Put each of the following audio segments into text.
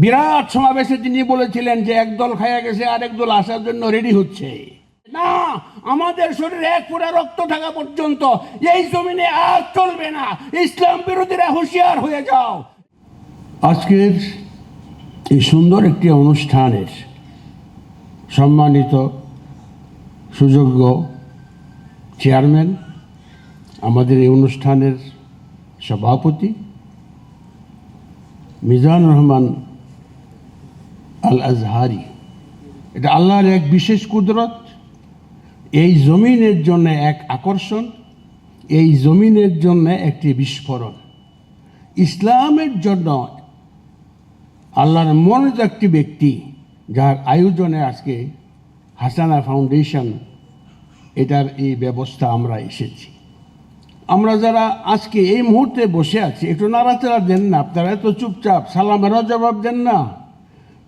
বিরাট সমাবেশে তিনি বলেছিলেন যে একদল খাইয়া গেছে, আরেক দল আসার জন্য রেডি হচ্ছে। না, আমাদের শরীরে এক ফোঁটা রক্ত থাকা পর্যন্ত এই জমিনে আর চলবে না। ইসলাম বিরোধীরা হুঁশিয়ার হয়ে যাও। আজকের এই সুন্দর একটি অনুষ্ঠানের সম্মানিত সুযোগ্য চেয়ারম্যান আমাদের এই অনুষ্ঠানের সভাপতি মিজান রহমান আল আজহারি এটা আল্লাহর এক বিশেষ কুদরত। এই জমিনের জন্য এক আকর্ষণ, এই জমিনের জন্য একটি বিস্ফোরণ। ইসলামের জন্য আল্লাহর মনোজ একটি ব্যক্তি যার আয়োজনে আজকে হাসানা ফাউন্ডেশন, এটার এই ব্যবস্থা আমরা এসেছি। আমরা যারা আজকে এই মুহূর্তে বসে আছি, একটু নাড়াচাড়া দেন না, আপনারা এত চুপচাপ সালামেরও জবাব দেন না।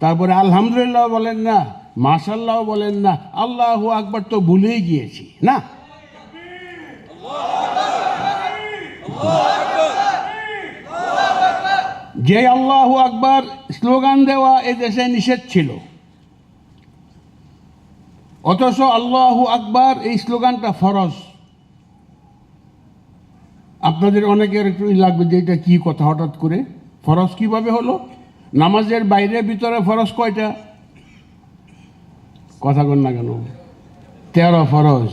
তারপরে আলহামদুলিল্লাহ বলেন না, মাশাল্লাহ বলেন না, আল্লাহ আকবার তো ভুলেই গিয়েছি, না? যে আল্লাহ আকবার স্লোগান দেওয়া এ দেশে নিষেধ ছিল, অথচ আল্লাহ আকবার এই স্লোগানটা ফরজ। আপনাদের অনেকের একটু লাগবে যে এটা কী কথা হঠাৎ করে? ফরজ কীভাবে হলো? নামাজের বাইরে ভিতরে ফরজ কয়টা? কথা কন না কেন? তেরো ফরজ।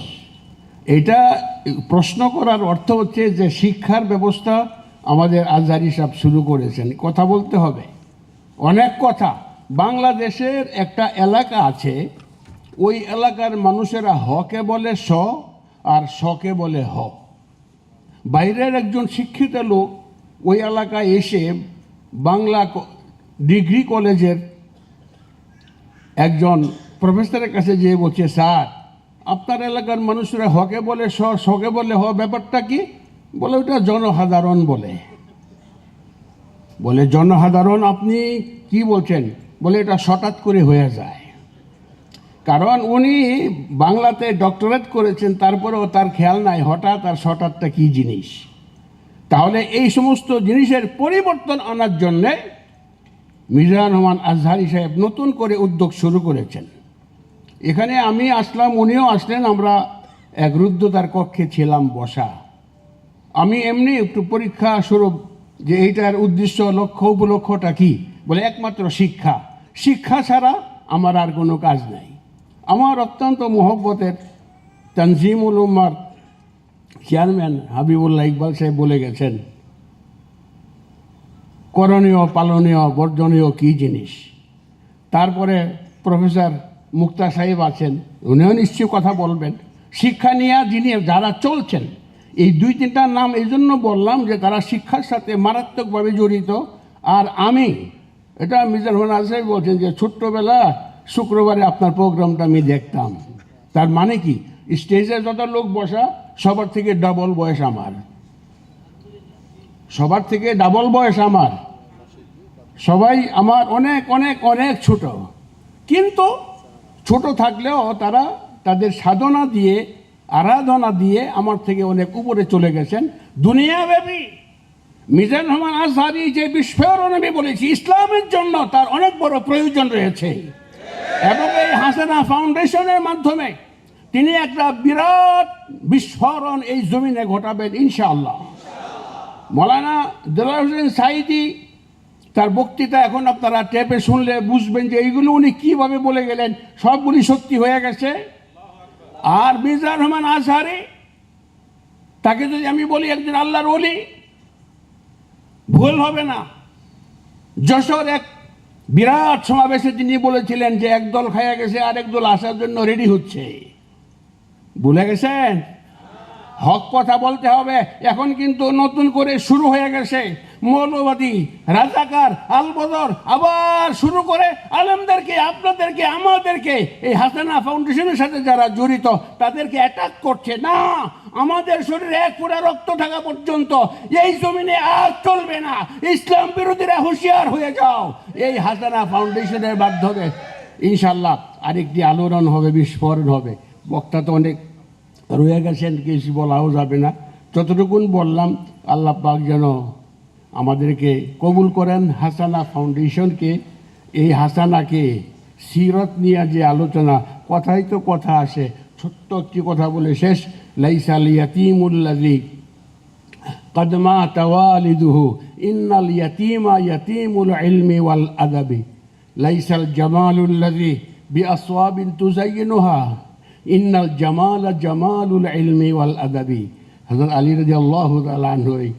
এটা প্রশ্ন করার অর্থ হচ্ছে যে শিক্ষার ব্যবস্থা আমাদের আজহারি সাহেব শুরু করেছেন। কথা বলতে হবে। অনেক কথা। বাংলাদেশের একটা এলাকা আছে, ওই এলাকার মানুষেরা হকে বলে স আর শকে বলে হ। বাইরের একজন শিক্ষিত লোক ওই এলাকায় এসে বাংলা ডিগ্রি কলেজের একজন প্রফেসরের কাছে যেয়ে বলছে, স্যার, আপনার এলাকার মানুষরা হকে বলে, স শকে বলে, হ, ব্যাপারটা কি? বলে, ওটা জনসাধারণ বলে। বলে, জনসাধারণ, আপনি কি বলছেন? বলে, এটা হঠাৎ করে হয়ে যায়। কারণ উনি বাংলাতে ডক্টরেট করেছেন, তারপরেও তার খেয়াল নাই, হঠাৎ আর হঠাৎটা কি জিনিস? তাহলে এই সমস্ত জিনিসের পরিবর্তন আনার জন্যে মিজান রহমান আজহারি সাহেব নতুন করে উদ্যোগ শুরু করেছেন। এখানে আমি আসলাম, উনিও আসলেন, আমরা এক রুদ্ধতার কক্ষে ছিলাম বসা। আমি এমনি একটু পরীক্ষা স্বরূপ যে এইটার উদ্দেশ্য, লক্ষ্য উপলক্ষটা কি? বলে একমাত্র শিক্ষা। শিক্ষা ছাড়া আমার আর কোনো কাজ নাই। আমার অত্যন্ত মহব্বতের তানজিমুল উম্মার চেয়ারম্যান হাবিবুল্লাহ ইকবাল সাহেব বলে গেছেন করণীয়, পালনীয়, বর্জনীয় কী জিনিস? তারপরে প্রফেসর মুক্তা সাহেব আছেন, উনিও নিশ্চয়ই কথা বলবেন। শিক্ষা নিয়ে যিনি, যারা চলছেন, এই দুই তিনটার নাম এই জন্য বললাম যে তারা শিক্ষার সাথে মারাত্মকভাবে জড়িত। আর আমি, এটা মিজান রহমান আজহাই বলছেন যে ছোট্টবেলা, শুক্রবারে আপনার প্রোগ্রামটা আমি দেখতাম। তার মানে কি? স্টেজে যত লোক বসা, সবার থেকে ডাবল বয়স আমার। সবার থেকে ডাবল বয়স আমার। সবাই আমার অনেক অনেক অনেক ছোট। কিন্তু ছোট থাকলেও তারা তাদের সাধনা দিয়ে, আরাধনা দিয়ে আমার থেকে অনেক উপরে চলে গেছেন। দুনিয়াব্যাপী মিজান রহমান আজহারি যে বিস্ফোরণ আমি বলেছি, ইসলামের জন্য তার অনেক বড় প্রয়োজন রয়েছে। এবং এই হাসানা ফাউন্ডেশনের মাধ্যমে তিনি একটা বিরাট বিস্ফোরণ এই জমিনে ঘটাবেন, ইনশাআল্লাহ। মৌলানা দেলার হোসেন সাইদি তার বক্তৃতা এখন আপনারা টেপে শুনলে বুঝবেন যে এইগুলো উনি কীভাবে বলে গেলেন, সবগুলি সত্যি হয়ে গেছে। আর মির্জার রহমান আজহারি, তাকে যদি আমি বলি একজন আল্লাহর অলি ভুল হবে না। যশোর এক বিরাট সমাবেশে তিনি বলেছিলেন যে একদল খাইয়া গেছে আর একদল আসার জন্য রেডি হচ্ছে। ভুলে গেছেন? হক কথা বলতে হবে। এখন কিন্তু নতুন করে শুরু হয়ে গেছে। মৌলবাদী, রাজাকার, আলবদর আবার শুরু করে আলমদেরকে, আপনাদেরকে, আমাদেরকে। এই হাসানা ফাউন্ডেশনের সাথে যারা জড়িত, তাদেরকে অ্যাটাক করছে। না, আমাদের শরীরে এক ফোঁটা রক্ত থাকা পর্যন্ত এই জমিনে আর চলবে না। ইসলাম বিরোধীরা হুঁশিয়ার হয়ে যাও। এই হাসানা ফাউন্ডেশনের মাধ্যমে ইনশাল্লাহ আরেকটি আলোড়ন হবে, বিস্ফোরণ হবে। বক্তা তো অনেক রয়ে গেছেন, কিছু বলাও যাবে না। যতটুকুন বললাম, আল্লাহ পাক যেন আমাদেরকে কবুল করেন হাসানা ফাউন্ডেশনকে এই হাসানাকে সিরত নিয়ে যে আলোচনা কথাই তো কথা আসে ছোট্ট একটি কথা বলে শেষ লাইসাল ইয়াতিমুল্লাজি قد مات والده إن اليتيم يتيم العلم والأدب ليس الجمال الذي بأصواب تزينها إن الجمال جمال العلم والأدب হযরত আলী রাদিয়াল্লাহু তাআলা আনহু এই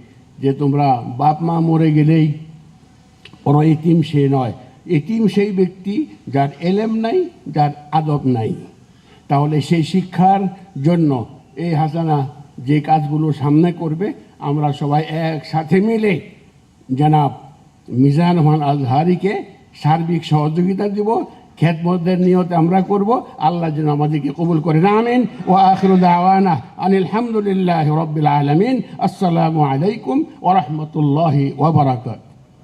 যে তোমরা বাপ মা মরে গেলেই কোনো এতিম সে নয়। এতিম সেই ব্যক্তি যার এলেম নাই, যার আদব নাই। তাহলে সেই শিক্ষার জন্য এই হাসানা যে কাজগুলো সামনে করবে, আমরা সবাই একসাথে মিলে জনাব মিজান রহমান আজহারিকে সার্বিক সহযোগিতা দিব খেদমতের নিয়ত আমরা করব। আল্লাহ যেন আমাদেরকে কবুল করে আমিন। ও আখির দাওয়ানা আনিল হামদুলিল্লাহ রব্বিল আলমিন। আসসালামু আলাইকুম ওরহমতুল্লাহি ওবরাকাত